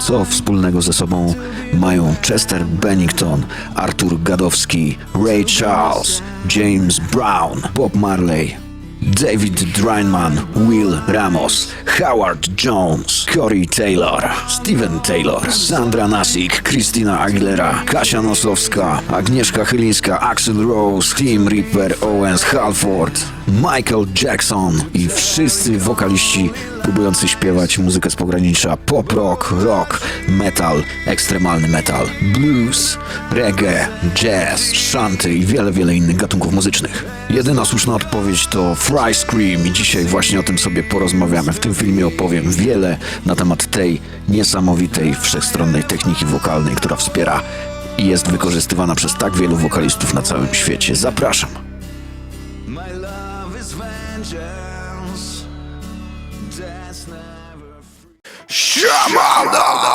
Co wspólnego ze sobą mają Chester Bennington, Artur Gadowski, Ray Charles, James Brown, Bob Marley, David Dryman, Will Ramos, Howard Jones, Corey Taylor, Steven Taylor, Sandra Nasik, Christina Aguilera, Kasia Nosowska, Agnieszka Chylińska, Axel Rose, Tim Ripper, Owens Halford, Michael Jackson i wszyscy wokaliści próbujący śpiewać muzykę z pogranicza pop rock, rock, metal, ekstremalny metal, blues, reggae, jazz, shanty i wiele, wiele innych gatunków muzycznych. Jedyna słuszna odpowiedź to Fry Scream i dzisiaj właśnie o tym sobie porozmawiamy. W tym filmie opowiem wiele na temat tej niesamowitej, wszechstronnej techniki wokalnej, która wspiera i jest wykorzystywana przez tak wielu wokalistów na całym świecie. Zapraszam. Siamano!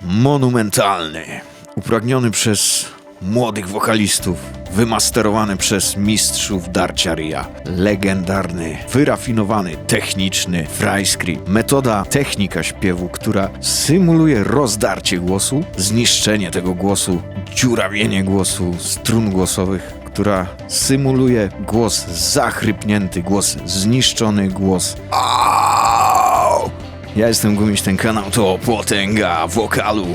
Monumentalny, upragniony przez młodych wokalistów, wymasterowany przez mistrzów darcia ryja, legendarny, wyrafinowany, techniczny fryscreen. Metoda, technika śpiewu, która symuluje rozdarcie głosu, zniszczenie tego głosu, dziurawienie głosu, strun głosowych, która symuluje głos zachrypnięty, głos zniszczony, głos Au! Ja jestem Gumiś, ten kanał to potęga wokalu.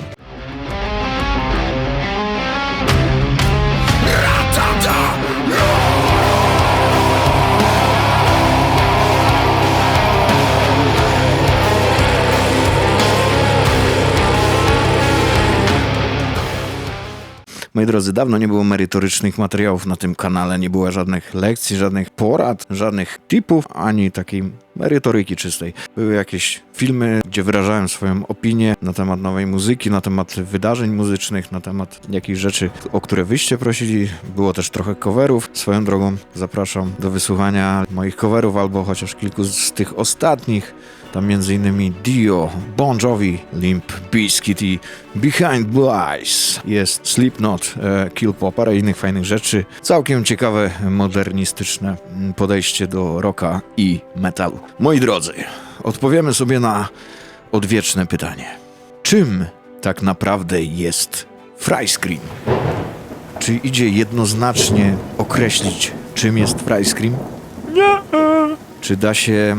Moi drodzy, dawno nie było merytorycznych materiałów na tym kanale, nie było żadnych lekcji, żadnych porad, żadnych tipów, ani takiej merytoryki czystej. Były jakieś filmy, gdzie wyrażałem swoją opinię na temat nowej muzyki, na temat wydarzeń muzycznych, na temat jakichś rzeczy, o które wyście prosili. Było też trochę coverów. Swoją drogą zapraszam do wysłuchania moich coverów, albo chociaż kilku z tych ostatnich. Tam m.in. Dio, Bon Jovi, Limp Bizkit i Behind Blue Eyes. Jest Slipknot, e, Kill Pop, parę innych fajnych rzeczy. Całkiem ciekawe, modernistyczne podejście do rocka i metalu. Moi drodzy, odpowiemy sobie na odwieczne pytanie. Czym tak naprawdę jest Fryscreen? Czy idzie jednoznacznie określić, czym jest Fryscreen? Nie. Czy da się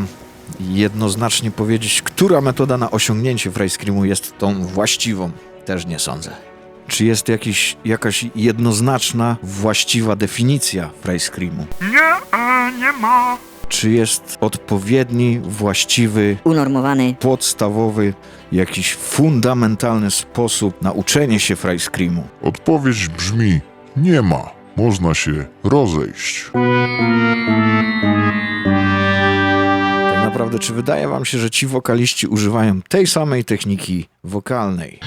jednoznacznie powiedzieć, która metoda na osiągnięcie Fryscreamu jest tą właściwą? Też nie sądzę. Czy jest jakiś, jakaś jednoznaczna, właściwa definicja Fryscreamu? Nie, e, nie ma. Czy jest odpowiedni, właściwy, unormowany, podstawowy, jakiś fundamentalny sposób na uczenie się Fryscreamu? Odpowiedź brzmi: nie ma. Można się rozejść. Naprawdę, czy wydaje wam się, że ci wokaliści używają tej samej techniki wokalnej?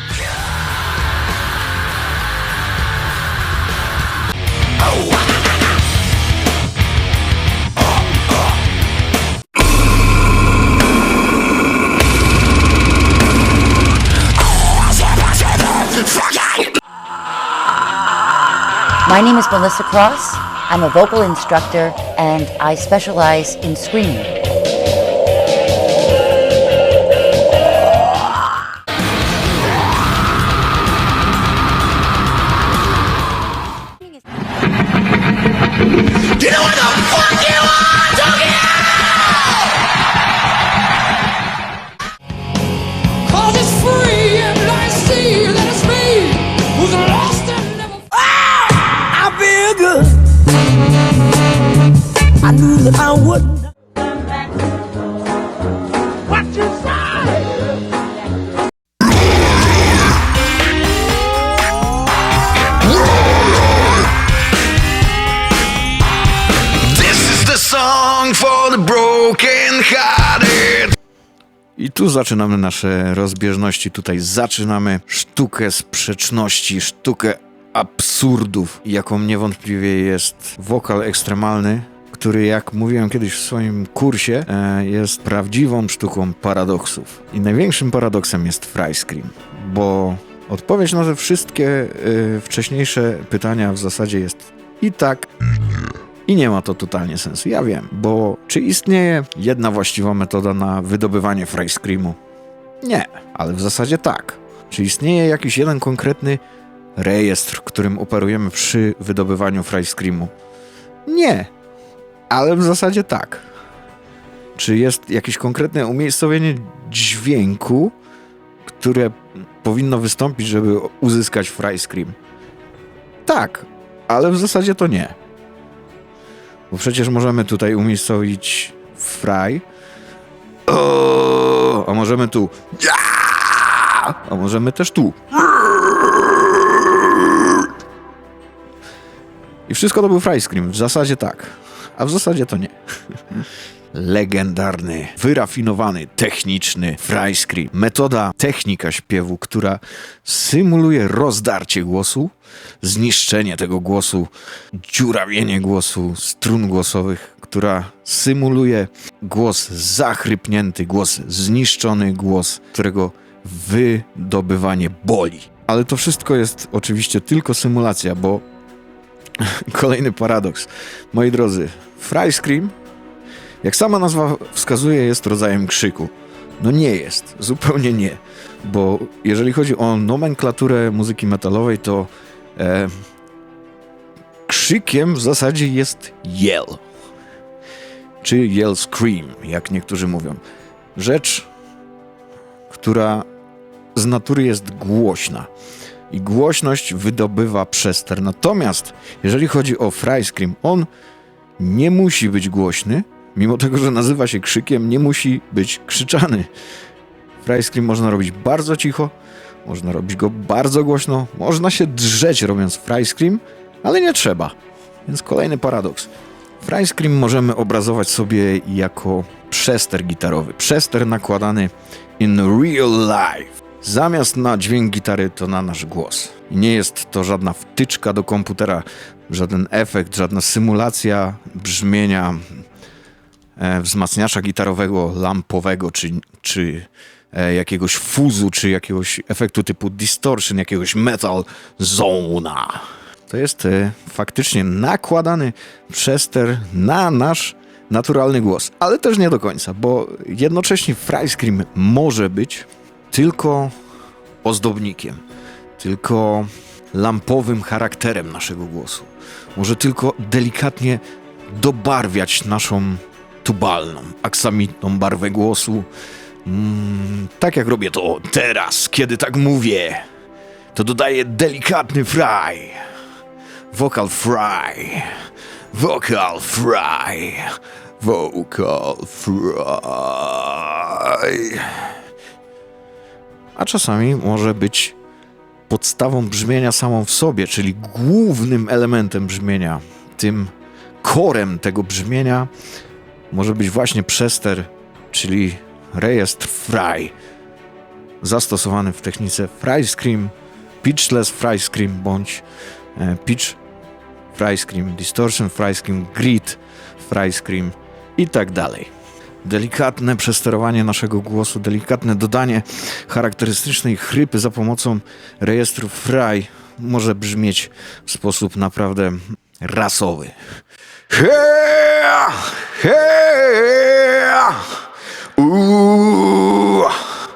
My name is Melissa Cross. I'm a vocal instructor and I specialize in screaming. Tu zaczynamy nasze rozbieżności. Tutaj zaczynamy sztukę sprzeczności, sztukę absurdów, jaką niewątpliwie jest wokal ekstremalny, który, jak mówiłem kiedyś w swoim kursie, e, jest prawdziwą sztuką paradoksów. I największym paradoksem jest Fryscream, bo odpowiedź na te wszystkie e, wcześniejsze pytania w zasadzie jest i tak, i nie ma to totalnie sensu. Ja wiem, bo czy istnieje jedna właściwa metoda na wydobywanie Fryscreamu? Nie, ale w zasadzie tak. Czy istnieje jakiś jeden konkretny rejestr, którym operujemy przy wydobywaniu fry screamu? Nie, ale w zasadzie tak. Czy jest jakieś konkretne umiejscowienie dźwięku, które powinno wystąpić, żeby uzyskać fry scream? Tak, ale w zasadzie to nie. Bo przecież możemy tutaj umiejscowić fry, o, a możemy tu. A możemy też tu. I wszystko to był fry scream. W zasadzie tak. A w zasadzie to nie. Legendarny, wyrafinowany, techniczny scream. Metoda, technika śpiewu, która symuluje rozdarcie głosu, zniszczenie tego głosu, dziurawienie głosu, strun głosowych, która symuluje głos zachrypnięty, głos zniszczony, głos, którego wydobywanie boli. Ale to wszystko jest oczywiście tylko symulacja, bo kolejny paradoks. Moi drodzy, fry scream, jak sama nazwa wskazuje, jest rodzajem krzyku. No nie jest, zupełnie nie. Bo jeżeli chodzi o nomenklaturę muzyki metalowej, to e, krzykiem w zasadzie jest yell. Czy yell scream, jak niektórzy mówią. Rzecz, która z natury jest głośna. I głośność wydobywa przester. Natomiast jeżeli chodzi o fry scream, on nie musi być głośny, mimo tego, że nazywa się krzykiem, nie musi być krzyczany. Fry scream można robić bardzo cicho, można robić go bardzo głośno, można się drzeć robiąc fry scream, ale nie trzeba. Więc kolejny paradoks. Fry scream możemy obrazować sobie jako przester gitarowy. Przester nakładany in real life. Zamiast na dźwięk gitary to na nasz głos. Nie jest to żadna wtyczka do komputera, żaden efekt, żadna symulacja brzmienia wzmacniacza gitarowego, lampowego, czy, czy e, jakiegoś fuzu, czy jakiegoś efektu typu distortion, jakiegoś metal zona. To jest e, faktycznie nakładany przester na nasz naturalny głos, ale też nie do końca, bo jednocześnie fry scream może być tylko ozdobnikiem, tylko lampowym charakterem naszego głosu. Może tylko delikatnie dobarwiać naszą tubalną, aksamitną barwę głosu. Mm, tak jak robię to teraz, kiedy tak mówię, to dodaję delikatny fry. Vocal fry. Vocal fry. Vocal fry. A czasami może być podstawą brzmienia samą w sobie, czyli głównym elementem brzmienia, tym korem tego brzmienia może być właśnie przester, czyli rejestr fry, zastosowany w technice fry scream, pitchless fry scream bądź e, pitch fry scream, distortion fry scream, grid fry scream i tak dalej. Delikatne przesterowanie naszego głosu, delikatne dodanie charakterystycznej chrypy za pomocą rejestru fry może brzmieć w sposób naprawdę rasowy. Hea! Hea! Uuu!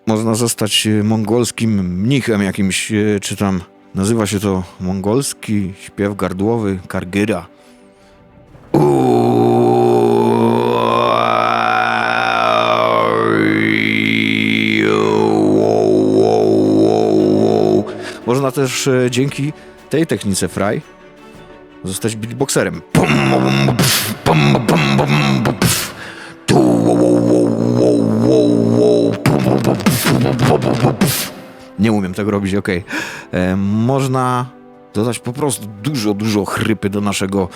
Można zostać e, mongolskim mnichem jakimś, e, czy tam nazywa się to mongolski śpiew gardłowy, kargyra. Można też e, dzięki tej technice fry zostać beatboxerem. Nie umiem tego robić, okej. E, Można dodać po prostu dużo, dużo chrypy do naszego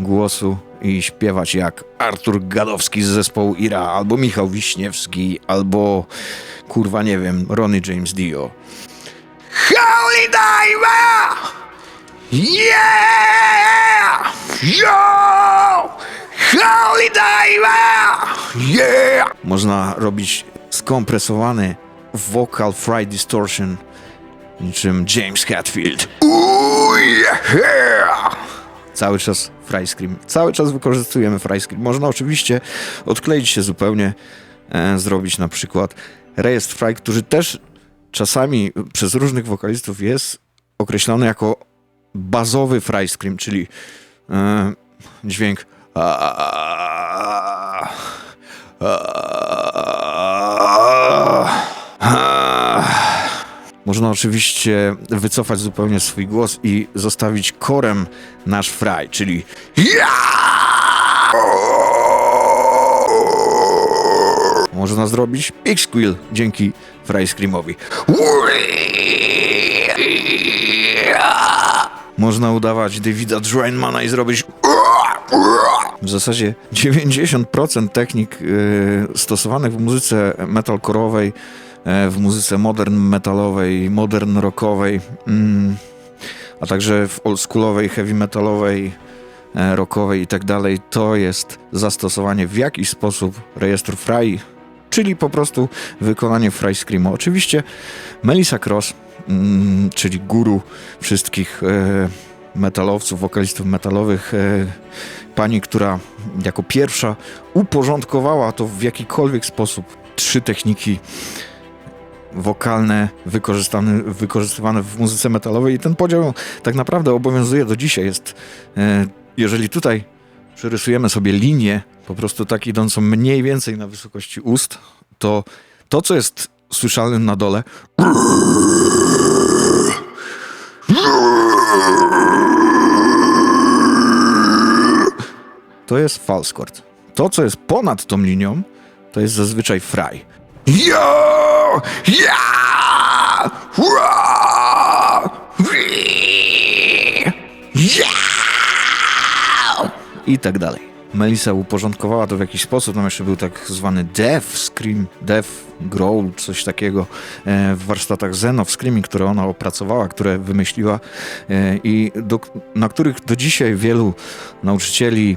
głosu i śpiewać jak Artur Gadowski z zespołu Ira, albo Michał Wiśniewski, albo kurwa nie wiem, Ronnie James Dio. Holy Diver! Yeah! Yo! Holy Diver! Yeah! Można robić skompresowany vocal fry distortion niczym James Hetfield. Ooh, yeah! Cały czas fry scream. Cały czas wykorzystujemy fry scream. Można oczywiście odkleić się zupełnie, e, zrobić na przykład rejestr Fry, który też czasami przez różnych wokalistów jest określony jako bazowy Fry Scream, czyli e, dźwięk Można oczywiście wycofać zupełnie swój głos i zostawić korem nasz fry, czyli można zrobić big squeal dzięki fry screamowi. Można udawać Davida Drainmana i zrobić w zasadzie 90% technik y, stosowanych w muzyce metalkorowej, e, w muzyce modern metalowej, modern rockowej, mm, a także w oldschoolowej, heavy metalowej, e, rockowej i tak dalej, to jest zastosowanie w jakiś sposób rejestru Fry, czyli po prostu wykonanie Fry Screamu. Oczywiście Melissa Cross, czyli guru wszystkich e, metalowców, wokalistów metalowych, e, pani, która jako pierwsza uporządkowała to w jakikolwiek sposób trzy techniki wokalne wykorzystane, wykorzystywane w muzyce metalowej i ten podział tak naprawdę obowiązuje do dzisiaj. Jest, e, jeżeli tutaj przerysujemy sobie linię, po prostu tak idącą mniej więcej na wysokości ust, to to, co jest słyszalne na dole, to jest false chord. To, co jest ponad tą linią, to jest zazwyczaj. Yo! Ja! Ja! I tak dalej. Melissa uporządkowała to w jakiś sposób. Tam jeszcze był tak zwany death scream, death growl, coś takiego e, w warsztatach Zen of Screaming, które ona opracowała, które wymyśliła e, i do, na których do dzisiaj wielu nauczycieli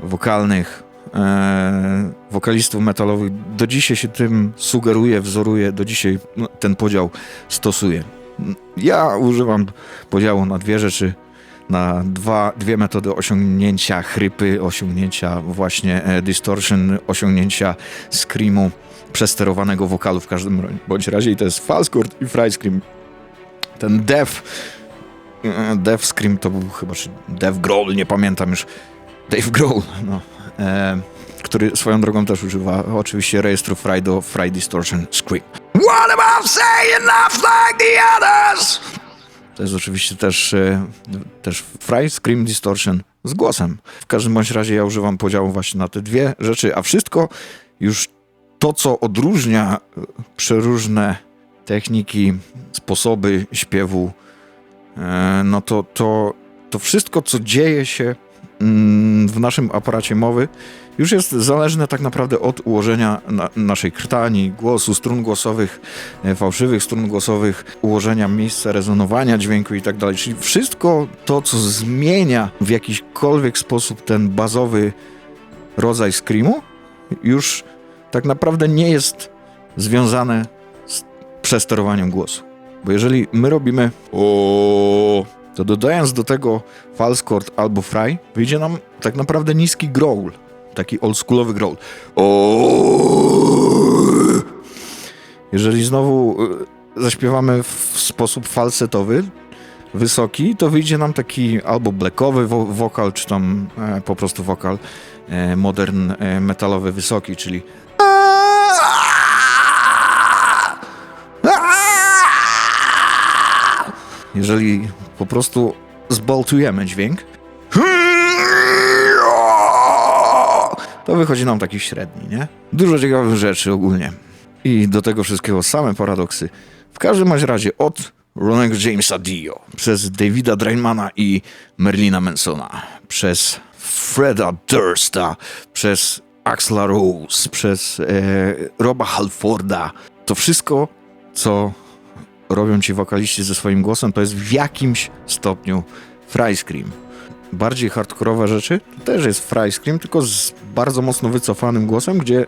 wokalnych, e, wokalistów metalowych do dzisiaj się tym sugeruje, wzoruje, do dzisiaj no, ten podział stosuje. Ja używam podziału na dwie rzeczy, na dwa, dwie metody osiągnięcia chrypy, osiągnięcia właśnie e, distortion, osiągnięcia screamu, przesterowanego wokalu w każdym bądź razie i to jest false chord i fry scream. Ten death, e, death scream to był chyba, czy death growl, nie pamiętam już, Dave Grohl, no, e, który swoją drogą też używa oczywiście rejestru Fry do Fry Distortion Scream. What about saying enough like the others? To jest oczywiście też, e, też Fry Scream Distortion z głosem. W każdym bądź razie ja używam podziału właśnie na te dwie rzeczy, a wszystko już to, co odróżnia e, przeróżne techniki, sposoby śpiewu, e, no to, to, to wszystko, co dzieje się mm, w naszym aparacie mowy już jest zależne tak naprawdę od ułożenia na, naszej krtani, głosu, strun głosowych, e, fałszywych strun głosowych, ułożenia miejsca rezonowania dźwięku i tak dalej. Czyli wszystko to, co zmienia w jakikolwiek sposób ten bazowy rodzaj screamu, już tak naprawdę nie jest związane z przesterowaniem głosu. Bo jeżeli my robimy o, to dodając do tego false chord albo fry, wyjdzie nam tak naprawdę niski growl, taki oldschoolowy growl. Jeżeli znowu y, zaśpiewamy w sposób falsetowy, wysoki, to wyjdzie nam taki albo blackowy wo wokal, czy tam e, po prostu wokal e, modern e, metalowy wysoki, czyli jeżeli po prostu zboltujemy dźwięk, to wychodzi nam taki średni, nie? Dużo ciekawych rzeczy ogólnie. I do tego wszystkiego same paradoksy. W każdym razie od Ronego Jamesa Dio, przez Davida Drainmana i Merlina Mansona, przez Freda Dursta, przez Axla Rose, przez e, Roba Halforda. To wszystko, co robią ci wokaliści ze swoim głosem, to jest w jakimś stopniu fry scream. Bardziej hardkorowe rzeczy też jest fry scream, tylko z bardzo mocno wycofanym głosem, gdzie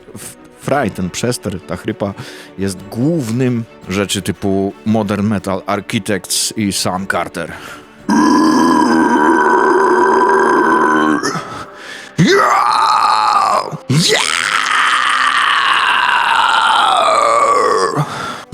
fry, ten przester, ta chrypa jest głównym rzeczy typu modern metal, Architects i Sam Carter.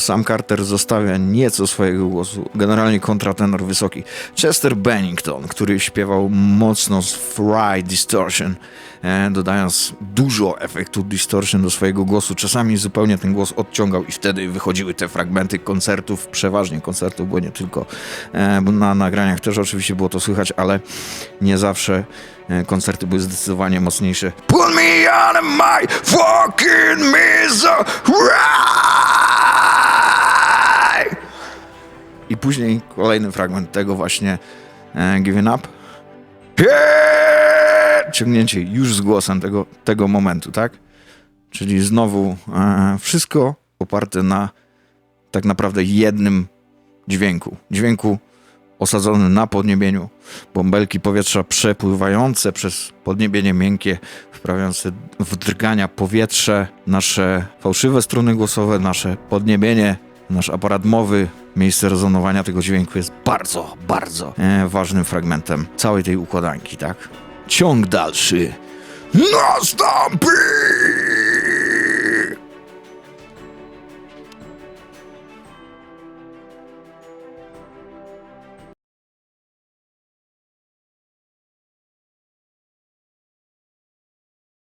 Sam Carter zostawia nieco swojego głosu, generalnie kontratenor wysoki. Chester Bennington, który śpiewał mocno z Fry Distortion, e, dodając dużo efektu distortion do swojego głosu. Czasami zupełnie ten głos odciągał i wtedy wychodziły te fragmenty koncertów, przeważnie koncertów, bo nie tylko, e, na nagraniach też oczywiście było to słychać, ale nie zawsze e, koncerty były zdecydowanie mocniejsze. Pull me out of my fucking misery! I później kolejny fragment tego właśnie e, Giving Up. Yeah! Ciągnięcie już z głosem tego, tego momentu, tak? Czyli znowu e, wszystko oparte na tak naprawdę jednym dźwięku. Dźwięku osadzonym na podniebieniu. Bąbelki powietrza przepływające przez podniebienie miękkie, wprawiające w drgania powietrze, nasze fałszywe struny głosowe, nasze podniebienie, nasz aparat mowy, miejsce rezonowania tego dźwięku jest bardzo, bardzo e, ważnym fragmentem całej tej układanki, tak? Ciąg dalszy nastąpi!